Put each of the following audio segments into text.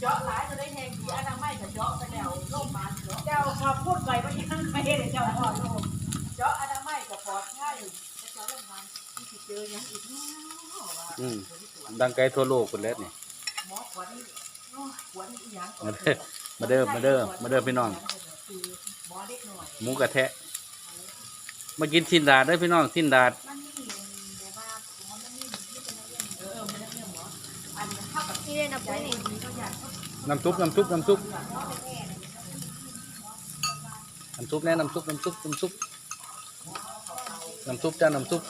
เจาะหลายจะได้แหงดีอนามัยก็เจาะไปแล้วโรงพยาบาลเจาะเจ้าขอพูดไปว่ายังใครเลยเจ้าพ่อโลกเจาะอนามัยก็ปลอดภัยแต่เจาะโรงพยาบาลที่สิเจอหยังอีกเนาะว่าอืม ดังไกลทั่วโลกคนแล้วนี่ หมอขวัญโอ้ยขวัญอีหยังก่อนมาเด้อมาเด้อมาเด้อพี่น้องหมอเล็กหน่อยหมูกระแทะมากินทินดาดเด้อพี่น้องทินดาดมัน เท่ากับที่เล่นนะใจปุ้ยดีนี่เขาอยากเขาน้ำซุปน้ำซุปน้ำซุปอยากเขาแน่น้ำซุปแน่น้ำซุปน้ำซุปน้ำซุปน้ำซุปจ้าน้ำซุป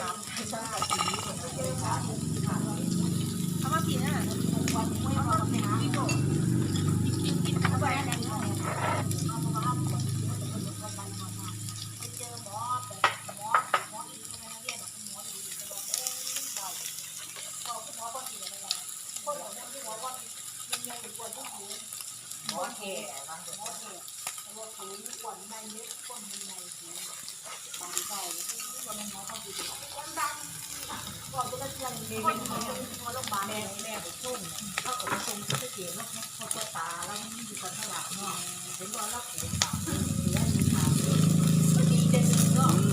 ออกก่อนเขามาปีน่ะหมอแก่บางคนก่อนจะมาเที่ยงมีเป็นหมอแม่แม่ไปส่งเขาก็มาส่งที่เกียรแล้วเขาปวดตาแล้วมันอยู่กันข้างหลังเนาะเห็นว่าเราปวดตาเสียอยู่ขาก็ดีเด่นเนาะอืม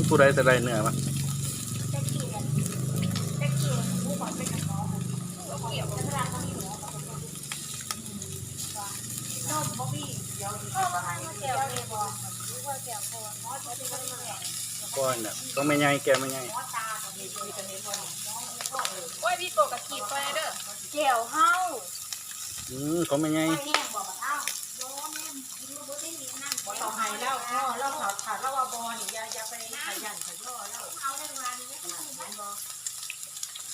ผู้ใดแต่ใดเนื้อมา เจ๊กี้เนี่ยเจ๊กี้ผู้ขอเป็นกับน้องก็เกี่ยวกับร้านเขาอยู่แล้วนมบ๊อบบี้เดี๋ยวเออมาให้เกี่ยวเลยบอกรู้ว่าเกี่ยวคอหมอจะเป็นยังไง ก้ อยเนี่ยต้องไม่ใหญ่แกไม่ใหญ่หมอตาก็มีมีกันเห็นว่าน้องโอ้ยพี่โกกับขีดไปเด้อเกี่ยวเฮาอืมเขาไม่ใหญ่ไม่แห้งบอกว่าเอ้าโดนแม่กินบ่ได้มีนั่นบ่ต้องให้แล้วพ่อเราขาดขาดแล้วว่าบอนี่อยาอย่าไปขยันขย่อแล้วเอาได้วันนี้ก็นั่นคือเห็นบ่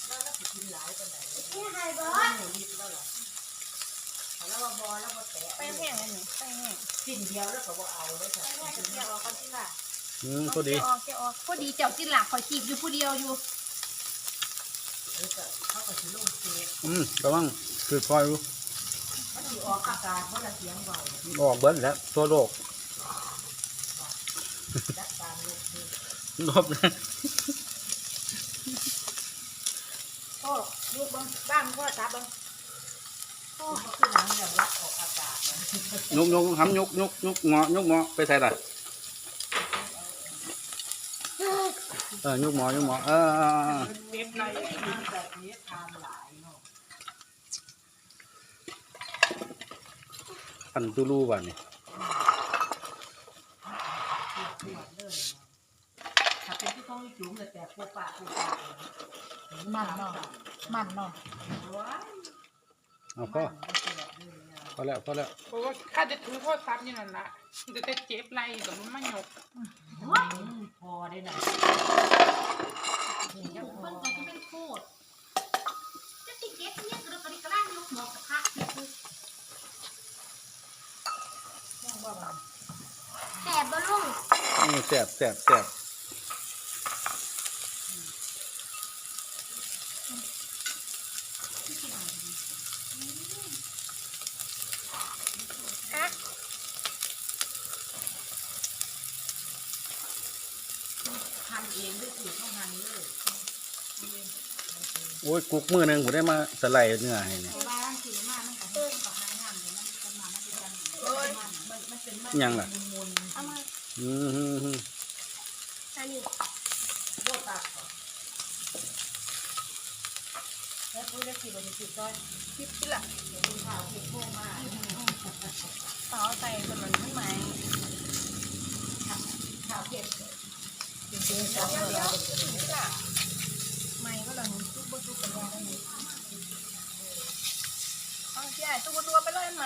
แล้วเราสิกินหลายปานใดที่ไฮบิไม่ร์ดหนูยิบแล้วล่ะแล้วว่าบอแล้วบ่แตะไปแห้งเลยหนูไปแห้งกินเดียวแล้วก็บ่เอาเลยค่ะไปแห้งจะเกี่ยวออกกันที่ละ อืมพอดีออกเกี่ยวออกพอดีเจ้ากินหลักคอยขีดอยู่ผู้เดียวอยู่เออก็เขาก็สิลงเฟซอืมระวังคือคอยรู้มันสิออกอากาศบ่ละเสียงเบาออกเบิ้ลแล้วทั่วโลกจัดการลูกคือลบนะโอ้ลูกบ้างบ้านพ่อจับบ้างโอ้ก็คือหนังอย่างรักออกอากาศนะ ยกยกหำยกยกยกเงาะยกเงาะไปใส่ละ เออยกหมอยกหมอเออเออเออเม็ดในกินแบบนี้ทานหลายเนาะพันตูรูบ้านนี่ปวดเลยถ้าเป็นที่ต้องจุ่มเลยแต่พวกปากพวกปากมันเนาะมันเนาะว้ายเอาพ่อพอแล้วพอแล้วเพราะว่าข้าจะถือโทรศัพท์อยู่นั่นละจะได้เจ็บไหล่แต่มันไม่หยกพ อได้หน่อยยังพอมันก็จะเป็นโคตรจะติเก็บเนี่ยกระดกกระด้างยกหมอกกระทะเนี่ยคือยังว่ามันแสบบ่ลุง อืมแสบแสบแสบ อะ ทานเองด้วยสูตรเขาทานเลย โอ้ยกุกมือหนึ่งผมได้มาสไลด์เนื้อให้เนี่ยบ้านคือมามันก็เออกับทางงานเดี๋ยวมันจะมามันจะกันเอ้ยมันมันเป็นมันยังล่ะอืมฮึมฮึมอันนี้ๆโบตัดแล้วพูดได้กี่บริสุทธิ์ด้อยคิดที่ละเดี๋ยวคุณข่าวเก็บโม่มาต่อใส่คนมันไม่ไหมข่าวเก็บจริงๆจะเดียวไม่ก็เลยทุ บบุทุบกันยังไงเอาที่ไหนทุบบุทุบไปเลยไหม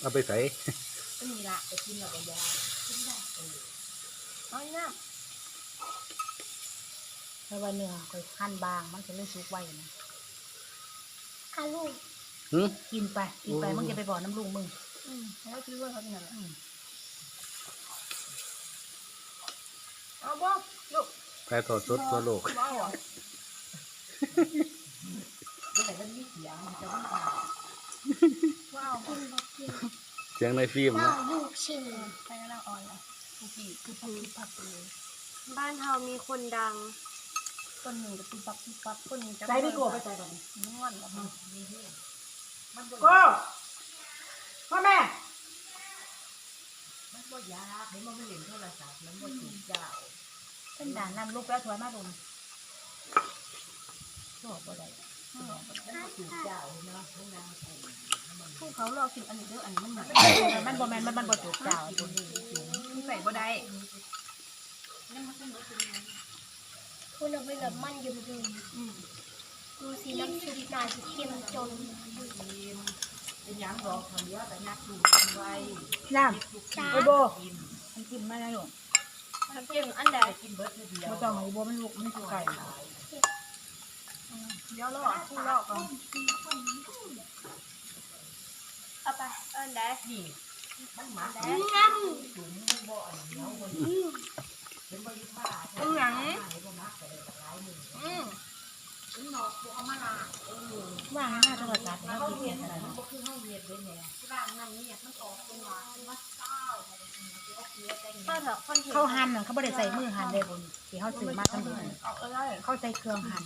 เอาไปใส่ก็มีละไปกินกับยาเอาอีน้แต่ว่าเนื้อค่อยหั่นบาง มันจะเลยสุกไว้นะำอาลูกหืมกินไปกินไปโอ้มึงจะไปบอกน้ำลุงมึงอืมแล้วคิดว่าเขาเป็นอะไรเอาบ่ลูก แพ้ทอดสดทั่วโลกบ่เอาเดี๋ยวแต่มันมีเสียงมันจะไม่ขาดว้าวกินบ่กินเสียงในฟิล์มว้านะวลูกชิ้นไปแล้วเราอ่อนแล้วทุกทีคือพักคือพักเลยบ้านเฮามีคนดัง คนหนึ่งก็ปุ๊บปั๊บปุ๊บปั๊บคนหนึ่งจะใจดีกว่าไปใจก่อนนวดแล้วมันมันบ่ก็พ่อแม่ มันบ่ยากเห็นมันไม่เล่นโทรศัพท์มันบ่ถูกเจ้า เป็นด่านนำลูกแล้วถวยมาดุมบอกบ่ได้ผู้เนาะไอ้ผู้เขารอกินอันนี้เด้ออันนี้มันหนักมันบ่แม่นมันมันบ่ถูกเจ้าใส่บ่ได้คุณเอาไปแบบมันยืมยืมดูสิน้ำซุปน่าจะเข้มจนเป็นยังดอกทำเยอะแต่ยักดูไว้น้จ้าำไอ้โบมันกินมาแล้วลูก น้ำเค็มอันใดไปกินเบิร์ดเดียวบ่ต้องไอ้โบมันลูกมันคือไก่เดี๋ยวรอผู้รอก่อนเอาไปอันใดนี่มันหมาแดอืงมถุงมันบ่อันเดียวคนเป็นบริผ้าตรงหลังให้บ่มักก็ได้หลายมืออืม ว่างหน้าโทรศัพท์แล้วเขากินเรียนอะไรเนะคือเขาเรียนเป็นแน่านนั้นเนี่ยมันออกเป็นหวานมันเศร้าเขาเขาหั่นน่ะเขาบ่ได้ใส่มือหั่นเลยบนที่เขาซื้อมาทั้งหมดเอาเอ้ยเขาใส่เครื่องหั่น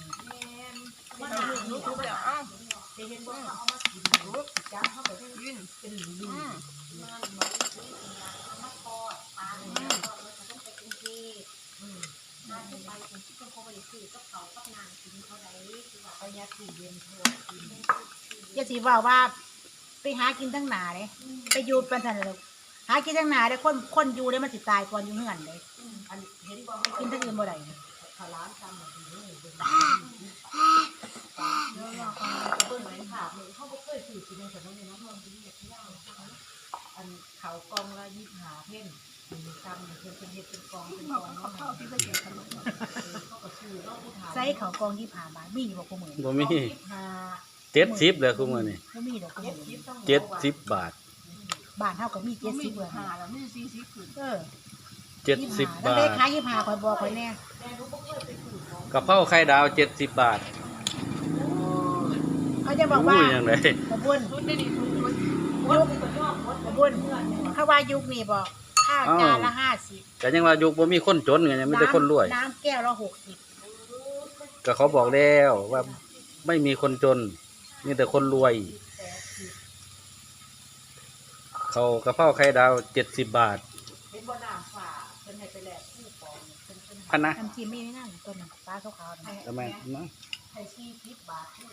คือว่าไปยัดตู้เย็นโทรกินอย่าสิว่าว่า ไปหากินทั้งหนาเลยไปอยู่เป็นซั่นเลยหากินทั้งหนาเลยคนคนอยู่ได้มันสิตายก่อนอยู่เฮือนเลยอันเห็นว่ากินทั้งอื่นบ่ได้ขลานทำแบบนี้เลยเป็นเรื่องของเบิ่งไหนค่ะเขาบ่เคยซื้อกินในสมัยนี้นะเพิ่นกินเนี่ยที่ยาวอันเขากองละยี่หาเพ่นอันนี้กำเนี่ยเพิ่นเป็นเฮ็ดเป็นกองเป็นกองเนาะ เข้าที่ไปเก็บขนมเขาก็ซื้อเนาะผู้เฒ่าใส่เขาวกองยี่ผ่าบาทมีอยู่บ่กูมื้อบ่มีห้าเจ็ดสิบเลยคุณมือนี่บ่มีดอกกูเจ็ดมื้อสิบต้องเจ็ดสิบบาทบ้านเฮาก็มีมี70เบิ่หาแล้วมีสี่สิบขึ้นเออเจ็ดสิบแล้วบาได้ทขายยี่ผ่าข่อยบอกข่อยแน่กะเพราไข่ดาวเจ็ดสิบบาทเขาจะบอกว่าอุ้ยยังไงกระบุญชุดได้ดีชุดชุดยุคกระบุญเขาว่ายุคนี้บอกข้าวจานละห้าสิบแต่ยังว่าอยู่บ่มีคนจนไงยังไม่ได้คนรวย น้ำแก้วละหกสิบ ก็เขาบอกแล้วว่าไม่มีคนจน มีแต่คนรวย เขากระเพราไข่ดาวเจ็ดสิบบาทเป็นบ่น้ำฝาเป็นให้ไปแลกคู่ปองเป็นเป็นพันนะน้ำจิ้มไม่นั่นต้นน้ำปลาขาวๆนั่นทำไมนะ ให้สี่สิบบาทคู่